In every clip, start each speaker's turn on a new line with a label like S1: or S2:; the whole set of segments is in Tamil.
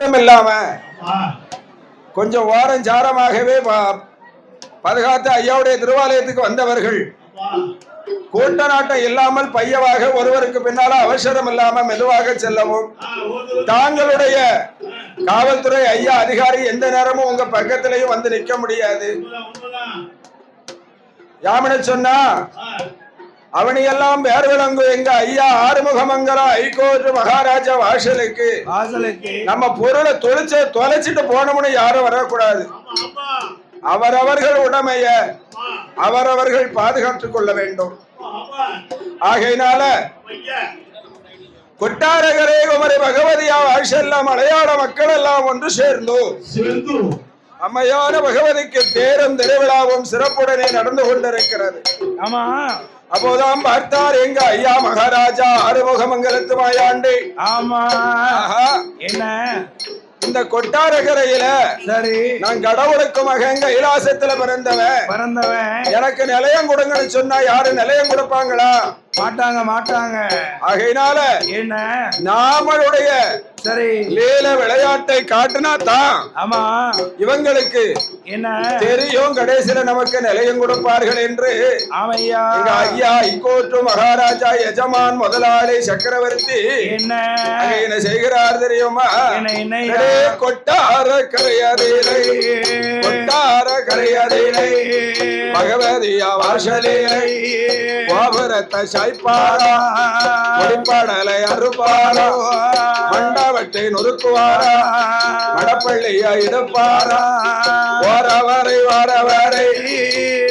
S1: இல்லாம கொஞ்சம் ஓரம் சாரமாகவே பாதுகாத்து ஐயாவுடைய திருவாலயத்துக்கு வந்தவர்கள். கூட்ட நாட்டம் இல்லாமல் பையவாக ஒருவருக்கு பின்னால அவசரம் இல்லாம மெதுவாக செல்லவும். தாங்களுடைய காவல்துறை ஐயா அதிகாரி எந்த நேரமும் உங்க பக்கத்திலையும் வந்து நிக்க முடியாது. யாமின சொன்னா அவனையெல்லாம் வேறு விளங்கு எங்க ஐயா ஆறுமுகமங்கலம் ஐகோர்ட் மகாராஜா வாசலுக்கு. நம்ம பொருளை தொலைச்சு தொலைச்சிட்டு போனோம்னு யாரும் வரக்கூடாது. அவரவர்கள் உடமைய அவரவர்கள் பாதுகாத்துக் கொள்ள வேண்டும். ஆகையினால கொட்டாரகரே குமரி பகவதியா வாசெல்லாம் மலையாள மக்கள் எல்லாம் ஒன்று சேர்ந்து.
S2: சிவந்து
S1: அம்மையான பகவதிக்கு தேரும் திருவிழாவும் சிறப்புடனே நடந்து கொண்டிருக்கிறது.
S2: ஆமா.
S1: அப்போதான் பார்த்தார் எங்க ஐயா மகாராஜா ஆறுமுகமங்கலத்து மாயாண்டி
S2: ஆமா. என்ன?
S1: இந்த கொட்டாரகரையில
S2: சரி.
S1: நான் கடவுளுக்கு மகன் கைலாசத்துல பிறந்தவன்.
S2: பிறந்தவன்.
S1: எனக்கு நிலையம் கொடுங்கன்னு சொன்னா யாரு நிலையம் கொடுப்பாங்களா?
S2: மாட்டாங்க மாட்டாங்க.
S1: ஆகையினால
S2: என்ன?
S1: நாமளுடைய
S2: சரி
S1: லீல விளையாட்டை காட்டினா தான்.
S2: ஆமா.
S1: இவங்களுக்கு
S2: என்ன?
S1: தெரியும் கடைசியில நமக்கு நிலையம் கொடுப்பார்கள் என்று.
S2: ஆமையா.
S1: எங்க ஐயா இக்கோட்டு மகாராஜா எஜமான் முதலாளி சக்கரவர்த்தி.
S2: என்ன?
S1: என்ன செய்கிறார் தெரியுமா? கொட்டார கரையதிலை கொட்டார கரையதிலை பகவதியா வாசலிலை. கோபுரத்தை சாய்ப்பாரா? முடிப்பாடலை அறுப்பாரா? மண்டபத்தை நொறுக்குவாரா? மடப்பள்ளியா எடுப்பாரா? வரவரை வரவரை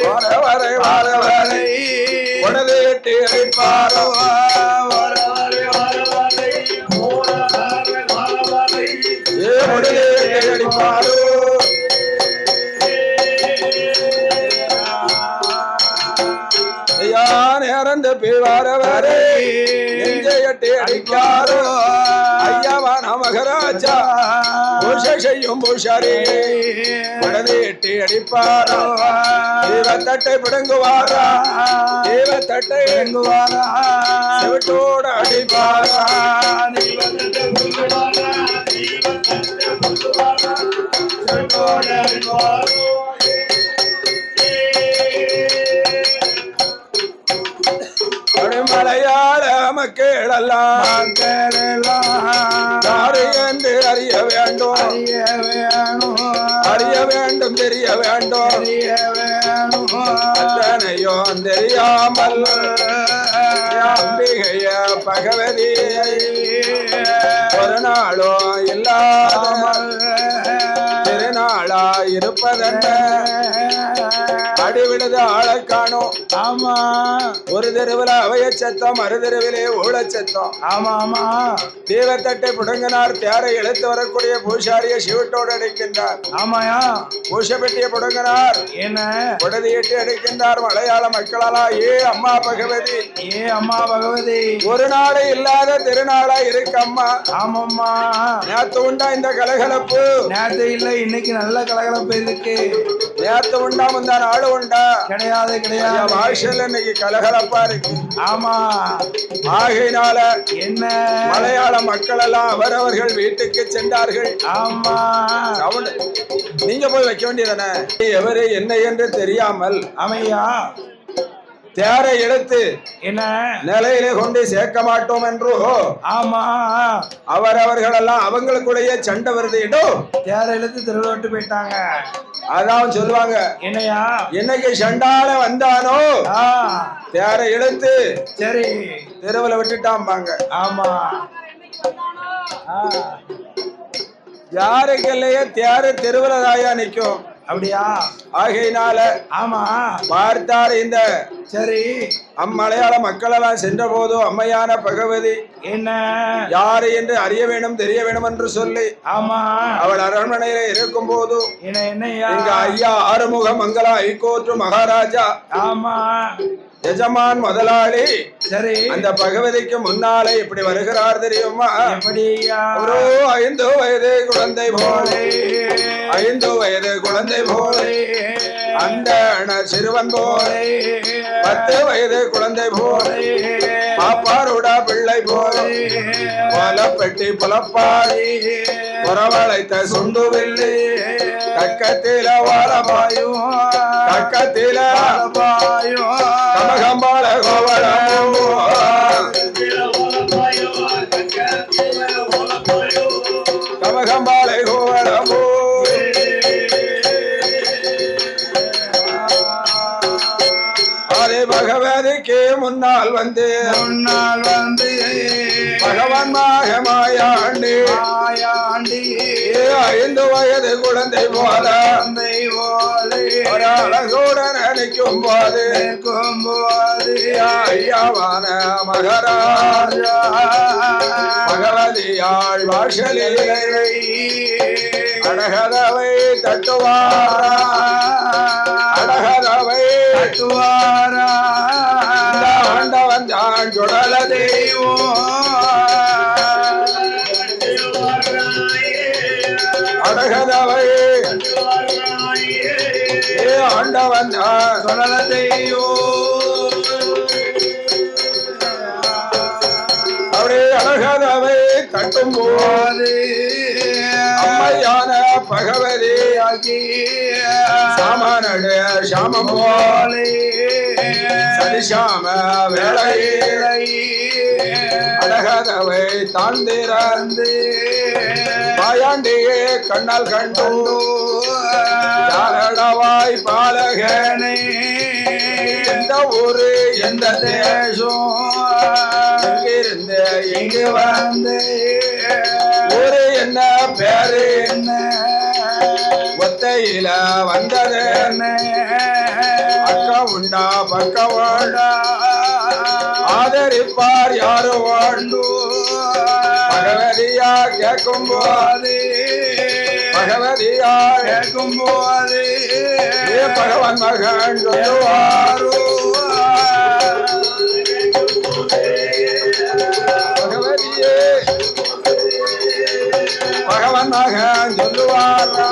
S1: வரவரை வரவரை உடதை எட்டி அடிப்பாரா ஏ உடதை அடிப்பாரோ நேரந்த பிவாரவரை நெஞ்சை அடிக்காரோ? ஐயாவான மகராஜா பூஷை செய்யும் பூஷாரி உடனே எட்டி அடிப்பாரோ? தீவத்தட்டை பிடுங்குவாரா? தீவத்தட்டை
S2: எங்குவாரா
S1: செவிட்டோடு அடிப்பாரா? அப்படி மக்களெல்லாம் யாரு என்று அறிய வேண்டும். அறிய வேண்டும். தெரிய வேண்டும். அத்தனையும் தெரியாமல். அம்பிகைய பகவதியை ஒரு நாளும் இல்லாமல் இருப்பதென்ன? அடிவிழுது ஆளை காணும்.
S2: ஆமா.
S1: ஒரு தெருவில் அவைய சத்தம் மறு தெருவிலே ஊழச் சத்தம்.
S2: ஆமா ஆமா.
S1: தீவத்தட்டை புடுங்கினார் தேரை இழுத்து வரக்கூடிய பூசாரியை சிவட்டோடு அடிக்கின்றார்.
S2: ஆமாயா.
S1: பூச பெட்டியை புடுங்கினார்.
S2: என்ன?
S1: உடதியிட்டு அடிக்கின்றார் மலையாள மக்களாலா ஏ அம்மா பகவதி.
S2: ஏ அம்மா பகவதி.
S1: ஒரு நாடு இல்லாத திருநாளா இருக்கு அம்மா
S2: ஆமாம்மா.
S1: நேத்து உண்டா இந்த கலகலப்பு?
S2: நேத்து இல்ல இன்னைக்கு நல்ல கலகலப்பு இருக்கு
S1: நேத்து உண்டா முந்தா நாடு உண்டா?
S2: கிடையாது கிடையாது.
S1: வாழ்க்கையில் இன்னைக்கு கலகலப்பா இருக்கு.
S2: ஆமா.
S1: ஆகையினால
S2: என்ன?
S1: மலையாள மக்கள் எல்லாம் அவரவர்கள் வீட்டுக்கு சென்றார்கள்.
S2: ஆமா.
S1: நீங்க போய் வைக்க வேண்டியதானே எவரு என்ன என்று தெரியாமல்
S2: அமையா.
S1: தேரை இழுத்து
S2: என்ன?
S1: நிலையிலே கொண்டு சேர்க்க மாட்டோம் என்றோ?
S2: ஆமா.
S1: அவரவர்கள் எல்லாம் அவங்களுக்குள்ளேயே சண்டை வருது. இடோ
S2: தேர இழுத்து திருவிழாட்டு போயிட்டாங்க.
S1: அதான் சொல்லுவாங்க.
S2: என்னையா?
S1: என்னைக்கு சண்டால வந்தானோ?
S2: ஆ.
S1: தேரை இழுத்து
S2: சரி.
S1: தெருவில் விட்டுட்டாம்பாங்க.
S2: ஆமா.
S1: யாருக்கு இல்லையே தேரு தெருவில் தாயா நிற்கும்?
S2: அப்படியா?
S1: ஆகையினால
S2: ஆமா.
S1: பார்த்தார் இந்த
S2: சரி.
S1: அம்மலையாள மக்களெல்லாம் சென்ற போது அம்மையான பகவதி
S2: என்ன?
S1: யாரு என்று அறிய வேண்டும் தெரிய வேண்டும் என்று சொல்லி
S2: ஆமா.
S1: அவள் அரண்மனையில இருக்கும் போது
S2: என்ன
S1: எங்க ஐயா ஆறுமுக மங்களா ஐகோற்று மகாராஜா
S2: ஆமா.
S1: எஜமான் முதலாளி
S2: சரி.
S1: அந்த பகவதிக்கு முன்னாலே இப்படி வருகிறார் தெரியுமா? ஒரு ஐந்து வயது குழந்தை போலே. ஐந்து வயது குழந்தை போலே. அந்த சிறுவன் போலே. பத்து வயது குழந்தை போலே. பாப்பாருட பிள்ளை போல். கோலப்பெட்டி புலப்பாடி. புறவழைத்த சுண்டுவில்லி. கக்கத்தில வாழபாயும் கக்கத்தில கமகம்பாள பகவதிக்கு முன்னால் வந்து.
S2: முன்னால் வந்து
S1: பகவான் மாயமாயாண்டு.
S2: ஆயாண்டி
S1: ஐந்து வயது குழந்தை போல.
S2: தந்தை போலே.
S1: ஒரு அழகோட நினைக்கும் போது.
S2: கும்போது
S1: ஐயாவான மகராஜ. பகவதியாள் வாசலிலே. அழகதவை தட்டுவாரா. ஏ ஆண்டவன் தான் அழகதவை தட்டும் போது அம்மையான பகவதி சாமனடு சாமம் போலே. சரிசாம அழகதவை தாழ்ந்திறந்து. மாயாண்டியே கண்ணால் கண்டு யாரடவாய் பாலகனே எந்த ஊரு எந்த தேசம் எங்கிருந்து எங்கு வந்து ஊரு என்ன பேரு என்ன ஒத்தையில வந்தது என்ன அக்கா உண்டா பக்க உண்டா ஆதரிப்பார் யாரு வாழ்ந்தோ பகவதியா கேட்கும் போதே பகவதியா கேட்கும் போது ஏ பகவான் மகன் சொல்லுவாரோ பகவதியே பகவான் மகன் சொல்லுவாரா